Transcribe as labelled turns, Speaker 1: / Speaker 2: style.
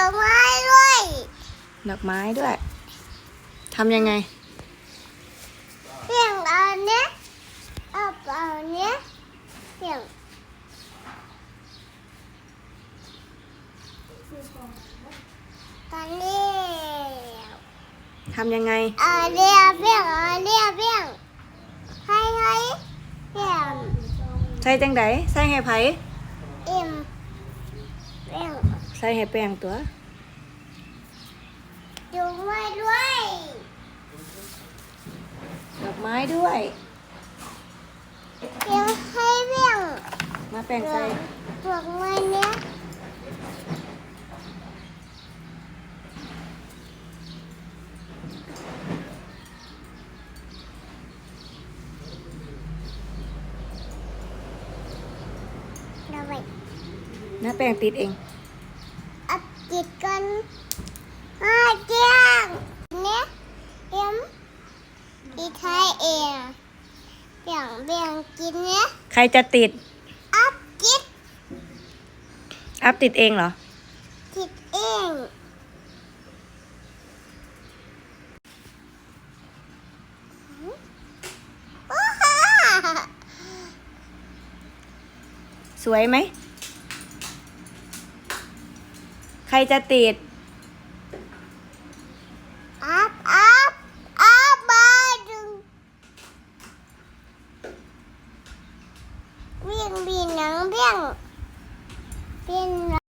Speaker 1: ดอกไม้ด้วย ทำยังไง
Speaker 2: เพียงเอาเนี้ยเอาเอาเนี้ยเพียงตอนนี้
Speaker 1: ทำยังไง
Speaker 2: เอาเรียเพียงเอาเรียเพียงให้ให้เพียง
Speaker 1: ใส่จังไดใส่ให้ไผ
Speaker 2: อิ่มเพียง
Speaker 1: ใส่ให้แป้งตัว
Speaker 2: อยู่ไม่ด้วย
Speaker 1: ดอกไม้ด้วย
Speaker 2: เพียงให้เพียง
Speaker 1: มาแป้งใส่
Speaker 2: พวกมันเนี้ยเราไป
Speaker 1: หน้าแป้งติดเอง
Speaker 2: อัด จิตกันอาเจียงเนี้ยเอ็มอีไทยเองเบี่ยงเบี่ยงกินเนี้ย
Speaker 1: ใครจะติด
Speaker 2: อัพจิต
Speaker 1: อัพติดเองเหรอ
Speaker 2: จิตเองโอ้ฮ่า
Speaker 1: สวยไหม ใครจะติด
Speaker 2: อัพอัพอัพมาดึงวิ่งบีนังเบี้ยงเป็น